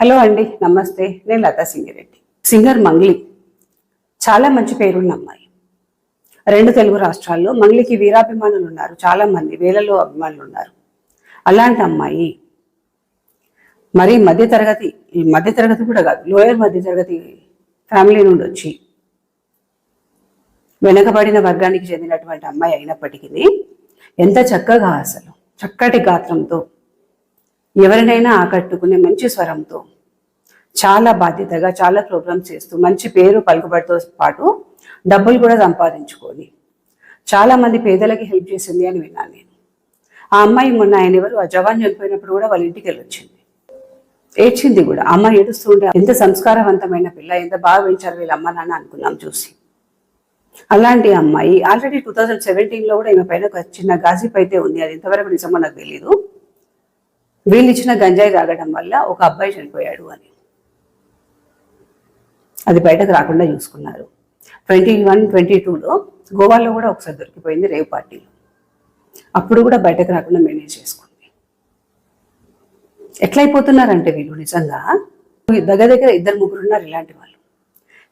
Hello అండి నమస్తే. నేను లతా సింగిరెడ్డి. సింగర్ మంగ్లీ. చాలా మంచి పేరున్న అమ్మాయి. రెండు తెలుగు రాష్ట్రాల్లో మంగ్లీకి వీరాభిమానులు ఉన్నారు. చాలా మంది వేలలో అభిమానులు ఉన్నారు. అలాంటి అమ్మాయి మరి మధ్యతరగతి ఈ మధ్యతరగతి కూడా కాదు లోయర్ మధ్యతరగతి ఫ్యామిలీ నుండి వచ్చి వెనకబడిన వర్గానికి చెందినటువంటి అమ్మాయి అయినప్పటికీ ఎంత చక్కగా అసలు చక్కటి గాత్రంతో ఎవరినైనా ఆకట్టుకునే మంచి స్వరంతో చాలా బాధ్యతగా చాలా ప్రోగ్రామ్స్ చేస్తూ మంచి పేరు పలుకుబడితో పాటు డబ్బులు కూడా సంపాదించుకొని చాలా మంది పేదలకి హెల్ప్ చేసింది అని విన్నాను నేను. ఆ అమ్మాయి మొన్న ఆయన ఎవరు? ఆ జవాన్ చనిపోయినప్పుడు కూడా వాళ్ళ ఇంటికి వెళ్ళొచ్చింది. ఏడ్చింది కూడా. అమ్మ ఏడుస్తుంటే ఎంత సంస్కారవంతమైన పిల్ల ఎంత బాగా పెంచారు వీళ్ళ అమ్మ నాన్న అనుకున్నాం చూసి. అలాంటి అమ్మాయి ఆల్రెడీ టూ థౌజండ్ సెవెంటీన్లో కూడా ఈమె పైన ఒక చిన్న గాసిప్ అయితే ఉంది. అది ఇంతవరకు నిజమో నాకు తెలియదు వీళ్ళు ఇచ్చిన గంజాయి తాగడం వల్ల ఒక అబ్బాయి చనిపోయాడు అని. అది బయటకు రాకుండా చూసుకున్నారు. ట్వంటీ వన్ ట్వంటీ టూలో గోవాలో కూడా ఒకసారి దొరికిపోయింది రేవ్ పార్టీలో. అప్పుడు కూడా బయటకు రాకుండా మేనేజ్ చేసుకుంది. ఎట్లయిపోతున్నారంటే వీళ్ళు నిజంగా? దగ్గర దగ్గర ఇద్దరు ముగ్గురు ఉన్నారు ఇలాంటి వాళ్ళు.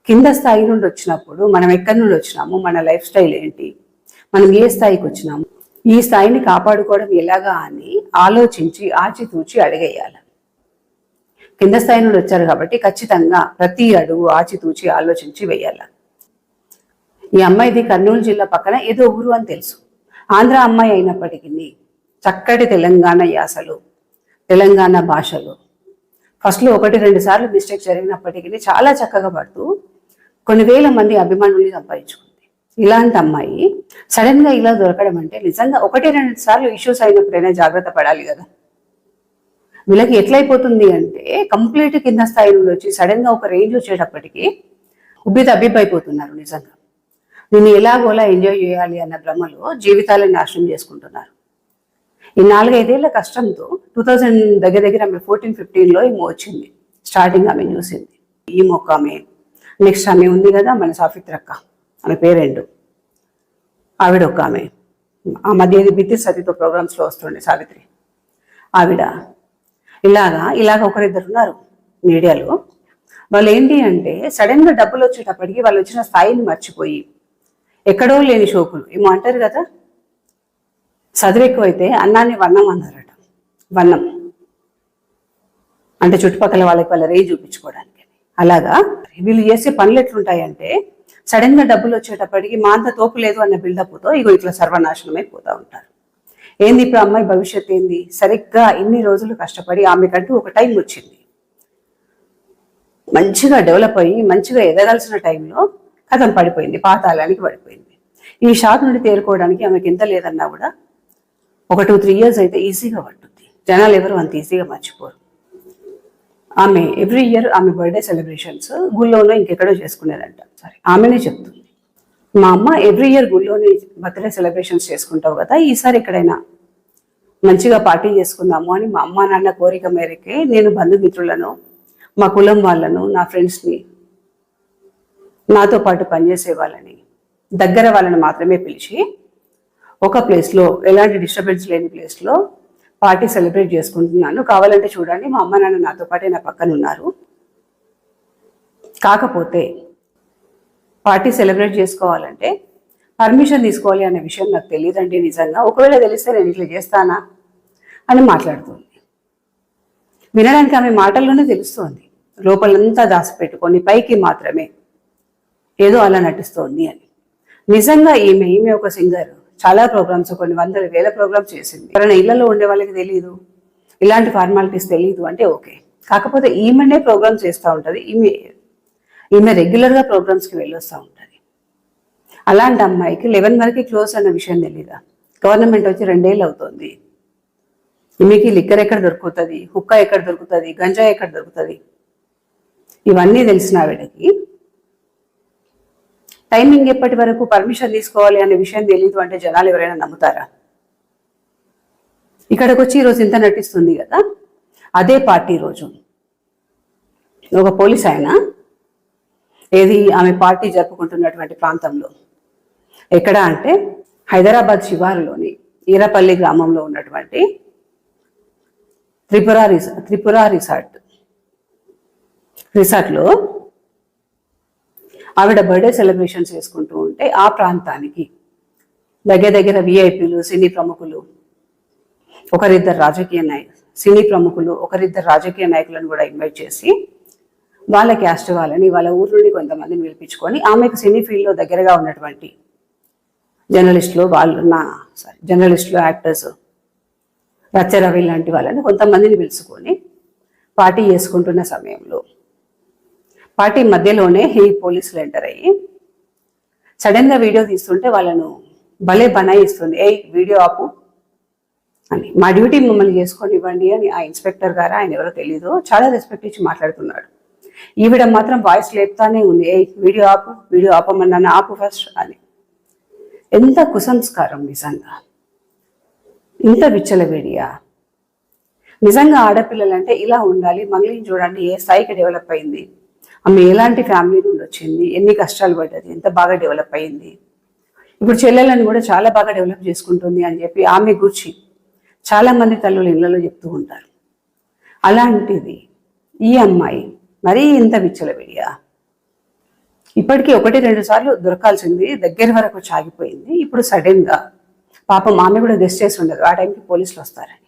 కింద స్థాయి నుండి వచ్చినప్పుడు మనం ఎక్కడి నుండి వచ్చినాము? మన లైఫ్ స్టైల్ ఏంటి? మనం ఏ స్థాయికి వచ్చినాము? ఈ స్థాయిని కాపాడుకోవడం ఎలాగా అని ఆలోచించి ఆచితూచి అడిగేయాలి. కింద స్థాయి నుండి వచ్చారు కాబట్టి ఖచ్చితంగా ప్రతి అడుగు ఆచితూచి ఆలోచించి వేయాలి. ఈ అమ్మాయిది కర్నూలు జిల్లా పక్కన ఏదో ఊరు అని తెలుసు. ఆంధ్ర అమ్మాయి అయినప్పటికీ చక్కటి తెలంగాణ యాసలు తెలంగాణ భాషలు. ఫస్ట్లో ఒకటి రెండు సార్లు మిస్టేక్ జరిగినప్పటికీ చాలా చక్కగా పడుతూ కొన్ని వేల మంది అభిమానుల్ని సంపాదించుకుంది. ఇలాంటి అమ్మాయి సడన్గా ఇలా దొరకడం అంటే నిజంగా ఒకటి రెండు సార్లు ఇష్యూస్ అయినప్పుడైనా జాగ్రత్త పడాలి కదా. వీళ్ళకి ఎట్లయిపోతుంది అంటే కంప్లీట్ కింద స్థాయి నుండి వచ్చి సడన్గా ఒక రేంజ్ వచ్చేటప్పటికి ఉబ్బి తబ్బిబ్బైపోతున్నారు నిజంగా. నేను ఎలాగోలా ఎంజాయ్ చేయాలి అన్న భ్రమలో జీవితాలను నాశనం చేసుకుంటున్నారు. ఈ నాలుగైదేళ్ళ కష్టంతో టూ థౌజండ్ దగ్గర దగ్గర ఆమె ఫోర్టీన్ ఫిఫ్టీన్లో ఈమె వచ్చింది. స్టార్టింగ్ ఆమె చూసింది. ఈ మొక్క ఆమె. నెక్స్ట్ ఆమె ఉంది కదా మన సాఫిత్రక్క. ఆమె పేరెండు. ఆవిడ ఒక ఆమె ఆ మధ్య ఇది బిత్తి సతితో ప్రోగ్రామ్స్లో వస్తుండే సావిత్రి. ఆవిడ ఇలాగా ఇలాగ ఒకరిద్దరు ఉన్నారు మీడియాలో. వాళ్ళు ఏంటి అంటే సడన్గా డబ్బులు వచ్చేటప్పటికి వాళ్ళు వచ్చిన స్థాయిని మర్చిపోయి ఎక్కడో లేని షోకులు. ఏమో అంటారు కదా? చదువు ఎక్కువైతే అన్నాన్ని వన్నం అన్నారట. వన్నం. అంటే చుట్టుపక్కల వాళ్ళకి వాళ్ళ రేయి చూపించుకోవడానికి. అలాగా? వీళ్ళు చేసే పనులు ఎట్లుంటాయంటే సడన్గా డబ్బులు వచ్చేటప్పటికి మా అంత తోపు లేదు అన్న బిల్డప్తో ఇగో ఇట్లా సర్వనాశనం అయిపోతూ ఉంటారు. ఏంది ఇప్పుడు అమ్మాయి భవిష్యత్ ఏంది? సరిగ్గా ఇన్ని రోజులు కష్టపడి ఆమెకంటూ ఒక టైం వచ్చింది. మంచిగా డెవలప్ అయ్యి మంచిగా ఎదగాల్సిన టైంలో కథం పడిపోయింది పాతాళానికి పడిపోయింది. ఈ షాక్ నుండి తేరుకోవడానికి ఆమెకి ఎంత లేదన్నా కూడా ఒక టూ త్రీ ఇయర్స్ అయితే ఈజీగా పట్టుద్ది. జనాలు ఎవరు అంత ఈజీగా మర్చిపోరు. ఆమె ఎవ్రీ ఇయర్ ఆమె బర్త్డే సెలబ్రేషన్స్ గుళ్ళోనో ఇంకెక్కడో చేసుకునేదంట. సారీ ఆమెనే చెప్తుంది. మా అమ్మ ఎవ్రీ ఇయర్ గుళ్ళోనే బర్త్డే సెలబ్రేషన్స్ చేసుకుంటావు కదా ఈసారి ఎక్కడైనా మంచిగా పార్టీ చేసుకుందాము అని మా అమ్మ నాన్న కోరిక మేరకే నేను బంధుమిత్రులను మా కులం వాళ్ళను నా ఫ్రెండ్స్ని నాతో పాటు పనిచేసే వాళ్ళని దగ్గర వాళ్ళని మాత్రమే పిలిచి ఒక ప్లేస్లో ఎలాంటి డిస్టర్బెన్స్ లేని ప్లేస్లో పార్టీ సెలబ్రేట్ చేసుకుంటున్నాను. కావాలంటే చూడండి మా అమ్మ నాన్న నాతో పాటే నా పక్కన ఉన్నారు. కాకపోతే పార్టీ సెలబ్రేట్ చేసుకోవాలంటే పర్మిషన్ తీసుకోవాలి అనే విషయం నాకు తెలియదండి నిజంగా. ఒకవేళ తెలిస్తే నేను ఇట్లా చేస్తానా అని మాట్లాడుతుంది. వినడానికి ఆమె మాటల్లోనే తెలుస్తోంది. లోపలంతా దాచిపెట్టుకొని పైకి మాత్రమే ఏదో అలా నటిస్తోంది అని. నిజంగా ఈమె ఈమె ఒక సింగర్. చాలా ప్రోగ్రామ్స్ కొన్ని వందల వేల ప్రోగ్రామ్స్ చేసింది. ఎవరైనా ఇళ్ళలో ఉండే వాళ్ళకి తెలియదు ఇలాంటి ఫార్మాలిటీస్ తెలియదు అంటే ఓకే. కాకపోతే ఈమెనే ప్రోగ్రామ్స్ చేస్తూ ఉంటుంది. ఈమె ఈమె రెగ్యులర్గా ప్రోగ్రామ్స్కి వెళ్ళొస్తూ ఉంటుంది. అలాంటి అమ్మాయికి లెవెన్ వరకు క్లోజ్ అన్న విషయం తెలీదా? గవర్నమెంట్ వచ్చి రెండేళ్ళు అవుతుంది. ఈమెకి లిక్కర్ ఎక్కడ దొరుకుతుంది? హుక్క ఎక్కడ దొరుకుతుంది? గంజా ఎక్కడ దొరుకుతుంది? ఇవన్నీ తెలిసిన ఆవిడకి టైమింగ్ ఎప్పటి వరకు పర్మిషన్ తీసుకోవాలి అనే విషయం తెలియదు అంటే జనాలు ఎవరైనా నమ్ముతారా? ఇక్కడికి వచ్చి ఈరోజు ఇంత నటిస్తుంది కదా అదే పార్టీ రోజు. ఒక పోలీస్ ఆయన ఏది ఆమె పార్టీ జరుపుకుంటున్నటువంటి ప్రాంతంలో ఎక్కడ అంటే హైదరాబాద్ శివారులోని ఈరపల్లి గ్రామంలో ఉన్నటువంటి త్రిపుర రిసార్ట్ త్రిపుర రిసార్ట్. రిసార్ట్లో ఆవిడ బర్త్డే సెలబ్రేషన్స్ చేసుకుంటూ ఉంటే ఆ ప్రాంతానికి దగ్గర దగ్గర విఐపీలు సినీ ప్రముఖులు ఒకరిద్దరు రాజకీయ నాయకులు సినీ ప్రముఖులు ఒకరిద్దరు రాజకీయ నాయకులను కూడా ఇన్వైట్ చేసి వాళ్ళ క్యాస్ట్ వాళ్ళని వాళ్ళ ఊరు నుండి కొంతమందిని పిలిపించుకొని ఆమెకు సినీ ఫీల్డ్లో దగ్గరగా ఉన్నటువంటి జర్నలిస్టులు వాళ్ళు నా సారీ జర్నలిస్టులు యాక్టర్స్ రచ్చరవి లాంటి వాళ్ళని కొంతమందిని పిలుచుకొని పార్టీ చేసుకుంటున్న సమయంలో పార్టీ మధ్యలోనే ఈ పోలీసులు ఎంటర్ అయ్యి సడన్గా వీడియో తీస్తుంటే వాళ్ళను భలే బనాయిస్తుంది ఏ వీడియో ఆపు అని. మా డ్యూటీ మమ్మల్ని చేసుకొని ఇవ్వండి అని ఆ ఇన్స్పెక్టర్ గారు ఆయన ఎవరో తెలీదు చాలా రెస్పెక్ట్ ఇచ్చి మాట్లాడుతున్నాడు. ఈవిడ మాత్రం వాయిస్ లేపుతానే ఉంది. ఏ వీడియో ఆపు వీడియో ఆపమన్నాను ఆపు ఫస్ట్ అని. ఎంత కుసంస్కారం నిజంగా. ఇంత విచ్చలవేడియా నిజంగా ఆడపిల్లలంటే ఇలా ఉండాలి మంగళని చూడండి ఏ స్థాయికి డెవలప్ అయింది. ఆమె ఎలాంటి ఫ్యామిలీ నుండి వచ్చింది ఎన్ని కష్టాలు పడ్డది? ఎంత బాగా డెవలప్ అయింది? ఇప్పుడు చెల్లెలను కూడా చాలా బాగా డెవలప్ చేసుకుంటుంది అని చెప్పి ఆమె గురించి చాలామంది తల్లులు ఇళ్ళలో చెప్తూ ఉంటారు. అలాంటిది ఈ అమ్మాయి మరీ ఇంత విచ్చలవిడియా ఇప్పటికీ ఒకటి రెండు సార్లు దొరకాల్సింది దగ్గర వరకు చాగిపోయింది. ఇప్పుడు సడన్గా పాపం ఆమె కూడా గెస్ట్ చేసి ఉండదు. ఆ టైంకి పోలీసులు వస్తారని.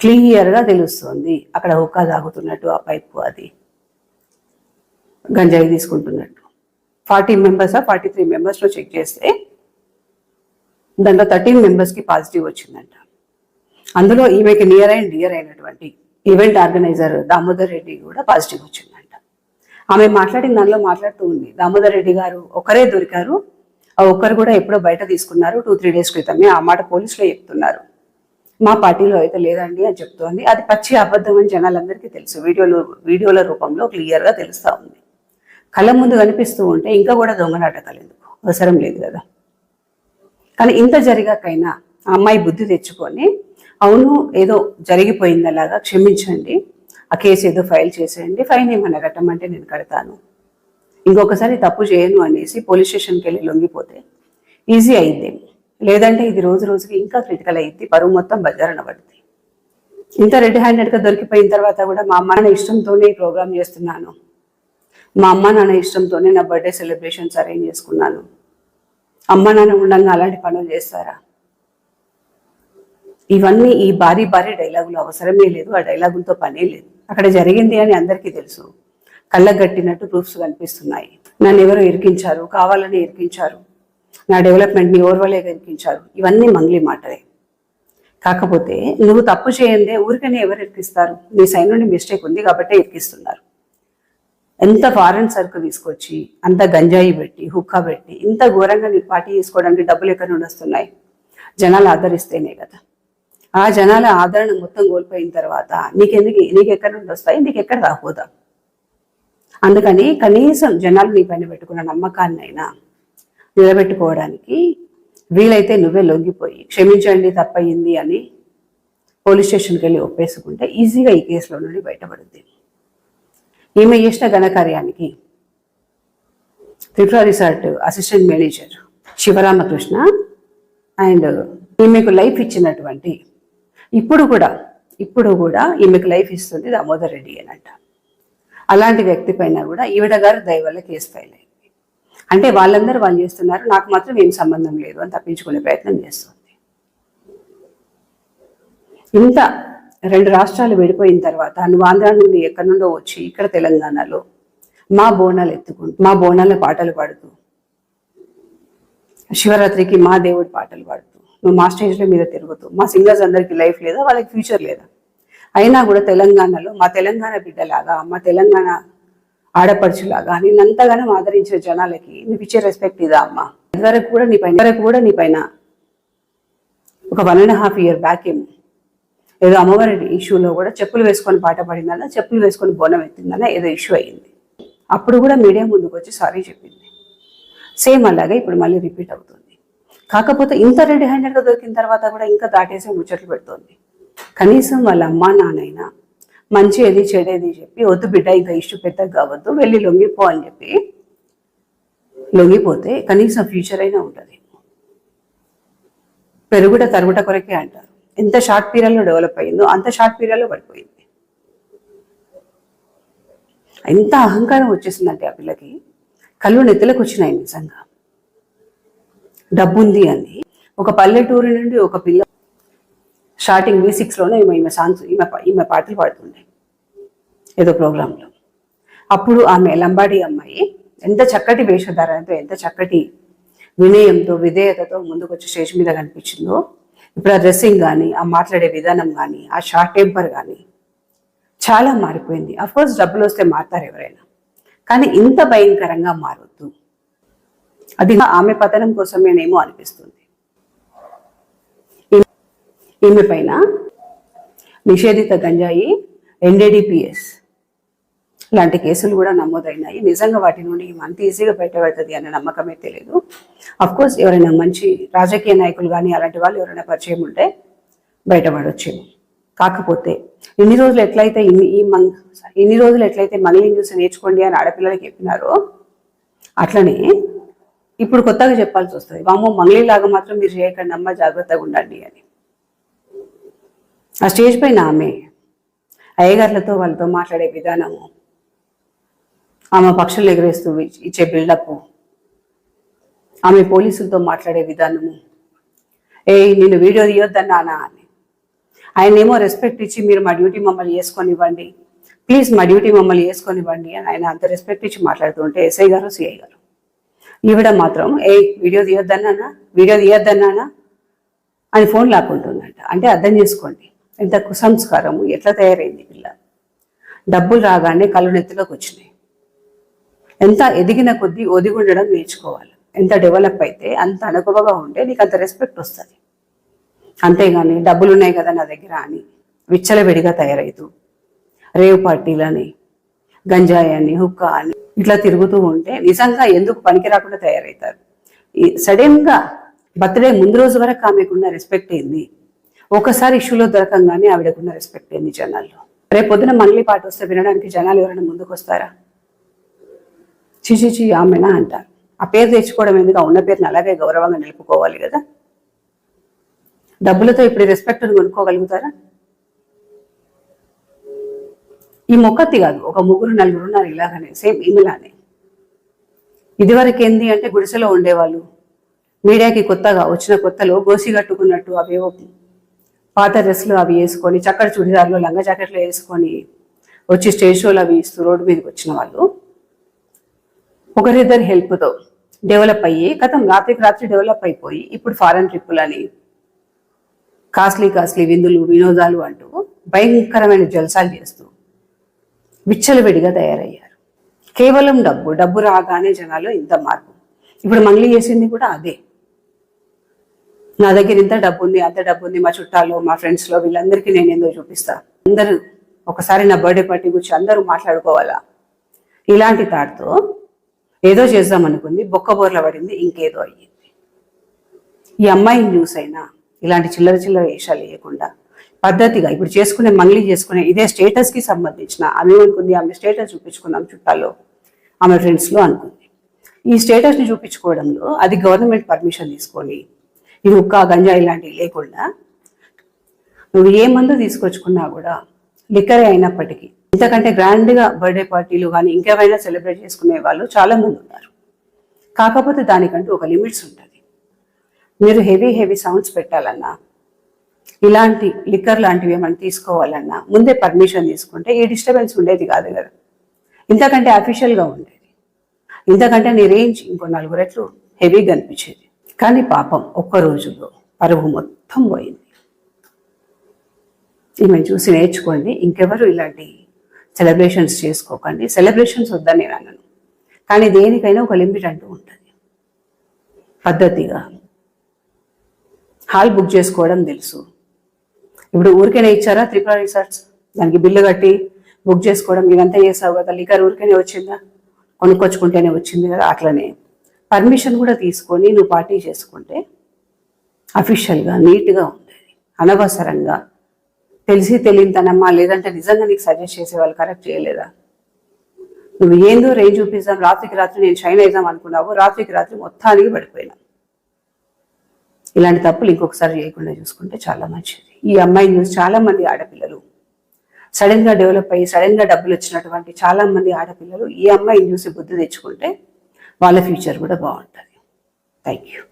క్లియర్గా తెలుస్తుంది. అక్కడ ఒక్క తాగుతున్నట్టు ఆ పైపు అది. గంజాయి తీసుకుంటున్నట్టు. ఫార్టీ మెంబర్స్ ఫార్టీ త్రీ మెంబర్స్లో చెక్ చేస్తే దాంట్లో థర్టీన్ మెంబర్స్కి పాజిటివ్ వచ్చిందంట. అందులో ఈమెకి నియర్ అండ్ డియర్ అయినటువంటి ఈవెంట్ ఆర్గనైజర్ దామోదర్ రెడ్డి కూడా పాజిటివ్ వచ్చిందంట. ఆమె మాట్లాడిన దానిలో మాట్లాడుతూ ఉంది దామోదర్ రెడ్డి గారు ఒకరే దొరికారు ఆ ఒక్కరు కూడా ఎప్పుడో బయట తీసుకున్నారు టూ త్రీ డేస్ క్రితమే ఆ మాట పోలీసులో చెప్తున్నారు. మా పార్టీలో అయితే లేదండి అని చెప్తోంది. అది పచ్చి అబద్ధం అని జనాలందరికీ తెలుసు. వీడియోలు వీడియోల రూపంలో క్లియర్గా తెలుస్తూ ఉంది. కళ్ళ ముందు కనిపిస్తూ ఉంటే ఇంకా కూడా దొంగనాటకాలు ఎందుకు? అవసరం లేదు కదా. కానీ ఇంత జరిగాకైనా ఆ అమ్మాయి బుద్ధి తెచ్చుకొని అవును ఏదో జరిగిపోయింది అలాగా క్షమించండి. ఆ కేసు ఏదో ఫైల్ చేసేయండి. ఫైన్ ఏమన్నా కట్టమంటే నేను కడతాను. ఇంకొకసారి తప్పు చేయను అనేసి పోలీస్ స్టేషన్కి వెళ్ళి లొంగిపోతే ఈజీ అయింది. లేదంటే ఇది రోజు రోజుకి ఇంకా క్రిటికల్ అయింది పరువు మొత్తం బజారన పడింది ఇంత రెడ్ హ్యాండెడ్గా దొరికిపోయిన తర్వాత కూడా మా అమ్మ ఇష్టంతోనే ప్రోగ్రామ్ చేస్తున్నాను. మా అమ్మ నాన్న ఇష్టంతోనే నా బర్త్డే సెలబ్రేషన్స్ అరేంజ్ చేసుకున్నాను. అమ్మ నాన్న ఉండగా అలాంటి పనులు చేస్తారా? ఇవన్నీ ఈ భారీ భారీ డైలాగులు అవసరమే లేదు ఆ డైలాగులతో పనే లేదు. అక్కడ జరిగింది అని అందరికీ తెలుసు. కళ్ళ గట్టినట్టు ప్రూఫ్స్ కనిపిస్తున్నాయి. నన్ను ఎవరు ఇరికించారు? కావాలని ఇరికించారు. నా డెవలప్మెంట్ని ఓర్వలేక ఇరికించారు. ఇవన్నీ మంగ్లీ మాటలే. కాకపోతే నువ్వు తప్పు చేయందే ఊరికనే ఎవరు ఇరికిస్తారు? నీ సైడ్ నుండి మిస్టేక్ ఉంది కాబట్టే ఇరికిస్తున్నారు. ఎంత ఫారెన్ సరుకు తీసుకొచ్చి అంత గంజాయి పెట్టి హుక్కా పెట్టి ఇంత ఘోరంగా నీ పార్టీ చేసుకోవడానికి డబ్బులు ఎక్కడి నుండి వస్తున్నాయి? జనాలు ఆదరిస్తేనే కదా. ఆ జనాల ఆదరణ మొత్తం కోల్పోయిన తర్వాత నీకెందుకు నీకు ఎక్కడి నుండి వస్తాయి? నీకు ఎక్కడ రాకపోదా అందుకని కనీసం జనాలు నీ పైన పెట్టుకున్న నమ్మకాన్నైనా నిలబెట్టుకోవడానికి వీలైతే నువ్వే లొంగిపోయి క్షమించండి తప్పయింది అని పోలీస్ స్టేషన్కి వెళ్ళి ఒప్పేసుకుంటే ఈజీగా ఈ కేసులో నుండి బయటపడుద్ది. ఈమె చేసిన ఘనకార్యానికి Tripura resort assistant manager Sivaramakrishna and ఈమెకు లైఫ్ ఇచ్చినటువంటి ఇప్పుడు కూడా ఇప్పుడు కూడా ఈమెకు లైఫ్ ఇస్తుంది దామోదర్ రెడ్డి అనంట అలాంటి వ్యక్తి పైన కూడా ఈవిడ గారు దయ వల్ల కేసు ఫైల్ అయింది. అంటే వాళ్ళందరూ వాళ్ళు చేస్తున్నారు నాకు మాత్రం ఏం సంబంధం లేదు అని తప్పించుకునే ప్రయత్నం చేస్తుంది. ఇంత రెండు రాష్ట్రాలు విడిపోయిన తర్వాత నువ్వు ఆంధ్ర నుండి ఎక్కడి నుండో వచ్చి ఇక్కడ తెలంగాణలో మా బోనాలు ఎత్తుకుంటూ మా బోనాల పాటలు పాడుతూ శివరాత్రికి మా దేవుడి పాటలు పాడుతూ నువ్వు మా స్టేజ్ల మీద తిరుగుతూ మా సింగర్స్ అందరికీ లైఫ్ లేదా? వాళ్ళకి ఫ్యూచర్ లేదా? అయినా కూడా తెలంగాణలో మా తెలంగాణ బిడ్డలాగా మా తెలంగాణ ఆడపడుచులాగా నిన్నంతగానో ఆదరించిన జనాలకి నీకు ఇచ్చే రెస్పెక్ట్ ఇదా అమ్మా? ఇదివరకు కూడా నీ పైన ఇదివరకు కూడా నీ పైన ఒక one and half year back ఏమో ఏదో అమ్మవారి ఇష్యూలో కూడా చెప్పులు వేసుకొని పాట పాడిందన్నా చెప్పులు వేసుకొని బోనం ఎత్తిందన ఏదో ఇష్యూ అయ్యింది. అప్పుడు కూడా మీడియా ముందుకు వచ్చి సారీ చెప్పింది. సేమ్ అలాగే ఇప్పుడు మళ్ళీ రిపీట్ అవుతుంది. కాకపోతే ఇంత రెడీ హ్యాండెడ్గా దొరికిన తర్వాత కూడా ఇంకా దాటేసి ముచ్చట్లు పెడుతోంది. కనీసం వాళ్ళ అమ్మా నాన్నైనా మంచి ఏది చెడేది చెప్పి వద్దు బిడ్డ ఇంకా ఇష్యూ పెద్దగా కావద్దు వెళ్ళి లొంగిపో అని చెప్పి లొంగిపోతే కనీసం ఫ్యూచర్ అయినా ఉంటుంది. పెరుగుట తరుగుట కొరకే అంటారు. ఎంత షార్ట్ పీరియడ్లో డెవలప్ అయిందో అంత షార్ట్ పీరియడ్లో పడిపోయింది. ఎంత అహంకారం వచ్చేసిందంటే ఆ పిల్లకి. కళ్ళు నెత్తులకు వచ్చినాయి నిజంగా. డబ్బుంది అని. ఒక పల్లెటూరు నుండి ఒక పిల్ల స్టార్టింగ్ వి సిక్స్లోనే ఈమె ఈమె సాంగ్స్ ఈమె ఈమె పాటలు పాడుతుండే. ఏదో ప్రోగ్రాంలో. అప్పుడు ఆమె లంబాడి అమ్మాయి ఎంత చక్కటి వేషధారణతో ఎంత చక్కటి వినయంతో విధేయతతో ముందుకు వచ్చి స్టేజ్ మీద కనిపించిందో ఇప్పుడు ఆ డ్రెస్సింగ్ కానీ ఆ మాట్లాడే విధానం కానీ ఆ షార్ట్ టెంపర్ కానీ చాలా మారిపోయింది. కోర్స్ డబ్బులు వస్తే మారుతారు ఎవరైనా. కానీ ఇంత భయంకరంగా మారొద్దు. అది ఆమె పతనం కోసమేనేమో అనిపిస్తుంది. ఈమె పైన నిషేధిత గంజాయి ఎన్డీడిపిఎస్ లాంటి కేసులు కూడా నమోదైనాయి. నిజంగా వాటి నుండి అంత ఈజీగా బయటపడుతుంది అనే నమ్మకమే తెలియదు. అఫ్ కోర్స్ ఎవరైనా మంచి రాజకీయ నాయకులు కానీ అలాంటి వాళ్ళు ఎవరైనా పరిచయం ఉంటే బయటపడొచ్చేమో కాకపోతే ఇన్ని రోజులు ఎట్లయితే ఇన్ని ఈ మన్ ఇన్ని రోజులు ఎట్లయితే మంగ్లింగ్ చూసి నేర్చుకోండి అని ఆడపిల్లలకి చెప్పినారో అట్లనే ఇప్పుడు కొత్తగా చెప్పాల్సి వస్తుంది. వామో మంగళీలాగా మాత్రం మీరు చేయకండి అమ్మ జాగ్రత్తగా ఉండండి అని. ఆ స్టేజ్ పైన ఆమె అయ్యగారులతో వాళ్ళతో మాట్లాడే విధానము ఆమె పక్షులు ఎగరేస్తూ ఇచ్చే బిల్డప్. ఆమె పోలీసులతో మాట్లాడే విధానము. ఏ నేను వీడియో తీయొద్దన్నానా అని. ఆయనేమో రెస్పెక్ట్ ఇచ్చి మీరు మా డ్యూటీ మమ్మల్ని చేసుకొని ఇవ్వండి ప్లీజ్ మా డ్యూటీ మమ్మల్ని చేసుకొని ఇవ్వండి అని ఆయన అంత రెస్పెక్ట్ ఇచ్చి మాట్లాడుతుంటే ఎస్ఐ గారు సిఐ గారు. ఈవిడ మాత్రం ఏ వీడియో తీయొద్దన్నానా వీడియో తీయొద్దన్నానా అని ఫోన్ లాక్కుంటుందంట. అంటే అర్థం చేసుకోండి. ఎంత కుసంస్కారము ఎట్లా తయారైంది పిల్ల? డబ్బులు రాగానే కళ్ళు నెత్తిలోకి వచ్చినాయి. ఎంత ఎదిగిన కొద్దీ ఒదిగి ఉండడం నేర్చుకోవాలి. ఎంత డెవలప్ అయితే అంత అనుకువగా ఉంటే నీకు అంత రెస్పెక్ట్ వస్తుంది. అంతేగాని డబ్బులు ఉన్నాయి కదా నా దగ్గర అని విచ్చలవిడిగా తయారవుతూ రేవ్ పార్టీలని గంజాయి అని హుక్కా అని ఇట్లా తిరుగుతూ ఉంటే నిజంగా ఎందుకు పనికి రాకుండా తయారవుతారు ఈ సడన్గా బర్త్డే ముందు రోజు వరకు ఆమెకున్న రెస్పెక్ట్ ఏంది? ఒకసారి ఇష్యూలో దొరకంగానే ఆవిడకున్న రెస్పెక్ట్ ఏంది జనాల్లో? రేపు పొద్దున మళ్ళీ పాట వస్తే వినడానికి జనాలు ఎవరైనా ముందుకు వస్తారా చిచిచి ఆమెనా అంటారు. ఆ పేరు తెచ్చుకోవడం ఎందుకు? ఆ ఉన్న పేరుని అలాగే గౌరవంగా నిలుపుకోవాలి కదా. డబ్బులతో ఇప్పుడు రెస్పెక్ట్ కొనుక్కోగలుగుతారా? ఈ మొక్కత్తి కాదు ఒక ముగ్గురు నలుగురు ఉన్నారు ఇలాగనే సేమ్ ఈమెలానే. ఇదివరకు ఏంది అంటే గుడిసెలో ఉండేవాళ్ళు. మీడియాకి కొత్తగా వచ్చిన కొత్తలో గోసి కట్టుకున్నట్టు అవేవో పాత డ్రెస్సులు అవి వేసుకొని చక్కటి చుడిదారులు లంగా జాకెట్లు వేసుకొని వచ్చి స్టేజ్ షోలు అవి ఇస్తూ రోడ్డు మీదకి వచ్చిన వాళ్ళు. ఒకరిద్దరి హెల్ప్తో డెవలప్ అయ్యి గతం రాత్రికి రాత్రి డెవలప్ అయిపోయి ఇప్పుడు ఫారెన్ ట్రిప్పులని కాస్ట్లీ కాస్ట్లీ విందులు వినోదాలు అంటూ భయంకరమైన జల్సాలు చేస్తూ విచ్చలవిడిగా తయారయ్యారు. కేవలం డబ్బు డబ్బు రాగానే జనాలు ఇంత మార్పు. ఇప్పుడు మంగ్లీ చేసింది కూడా అదే. నా దగ్గర ఇంత డబ్బు ఉంది అంత డబ్బు ఉంది మా చుట్టాలు మా ఫ్రెండ్స్లో వీళ్ళందరికీ నేను ఏందో చూపిస్తా. అందరూ ఒకసారి నా బర్త్డే పార్టీ గురించి అందరూ మాట్లాడుకోవాలా? ఇలాంటి తాడుతో ఏదో చేద్దాం అనుకుంది బొక్కబోర్ల పడింది ఇంకేదో అయ్యింది. ఈ అమ్మాయిని న్యూస్ అయినా ఇలాంటి చిల్లర చిల్లర వేషాలు వేయకుండా పద్ధతిగా ఇప్పుడు చేసుకునే మంగ్లీ చేసుకునే ఇదే స్టేటస్కి సంబంధించిన ఆమె ఏమనుకుంది? ఆమె స్టేటస్ చూపించుకుందాం చుట్టాల్లో ఆమె ఫ్రెండ్స్లో అనుకుంది. ఈ స్టేటస్ని చూపించుకోవడంలో అది గవర్నమెంట్ పర్మిషన్ తీసుకొని ఇది ఉక్క గంజాయి ఇలాంటివి లేకుండా నువ్వు ఏ మందు తీసుకొచ్చుకున్నా కూడా లిక్కరే అయినప్పటికీ ఇంతకంటే గ్రాండ్గా బర్త్డే పార్టీలు కానీ ఇంకేమైనా సెలబ్రేట్ చేసుకునే వాళ్ళు చాలా మంది ఉన్నారు. కాకపోతే దానికంటూ ఒక లిమిట్స్ ఉంటుంది. మీరు హెవీ హెవీ సౌండ్స్ పెట్టాలన్నా ఇలాంటి లిక్కర్ లాంటివి ఏమైనా తీసుకోవాలన్నా ముందే పర్మిషన్ తీసుకుంటే ఈ డిస్టర్బెన్స్ ఉండేది కాదు కదా. ఇంతకంటే అఫీషియల్గా ఉండేది. ఇంతకంటే నీ రేంజ్ ఇంకో నాలుగు రెట్లు హెవీగా అనిపించేది. కానీ పాపం ఒక్క రోజులో పరువు మొత్తం పోయింది. ఈమె చూసి నేర్చుకోండి. ఇంకెవరు ఇలాంటి సెలబ్రేషన్స్ చేసుకోకండి. సెలబ్రేషన్స్ వద్దని నేను అనను. కానీ దేనికైనా ఒక లిమిట్ అంటూ ఉంటుంది. పద్ధతిగా. హాల్ బుక్ చేసుకోవడం తెలుసు. ఇప్పుడు ఊరికైనా ఇచ్చారా త్రిపుర రిసార్ట్స్? దానికి బిల్లు కట్టి బుక్ చేసుకోవడం ఇదంతా చేసావు కదా లికర్ ఊరికైనా వచ్చిందా? కొనుక్కొచ్చుకుంటేనే వచ్చింది కదా అట్లనే. పర్మిషన్ కూడా తీసుకొని నువ్వు పార్టీ చేసుకుంటే అఫీషియల్గా నీట్గా ఉండేది. అనవసరంగా. తెలిసి తెలియనితనమ్మా లేదంటే నిజంగా నీకు సజెస్ట్ చేసే వాళ్ళు కరెక్ట్ చేయలేదా? నువ్వు ఏందో రేంజ్ చూపిస్తాం రాత్రికి రాత్రి నేను షైన్ అవుదాం అనుకున్నావు రాత్రికి రాత్రి మొత్తానికి పడిపోయినా. ఇలాంటి తప్పులు ఇంకొకసారి చేయకుండా చూసుకుంటే చాలా మంచిది. ఈ అమ్మాయిని చూసి చాలా మంది ఆడపిల్లలు. సడన్గా డెవలప్ అయ్యి సడన్గా డబ్బులు వచ్చినటువంటి చాలా మంది ఆడపిల్లలు ఈ అమ్మాయిని చూసి బుద్ధి తెచ్చుకుంటే వాళ్ళ ఫ్యూచర్ కూడా బాగుంటుంది. Thank you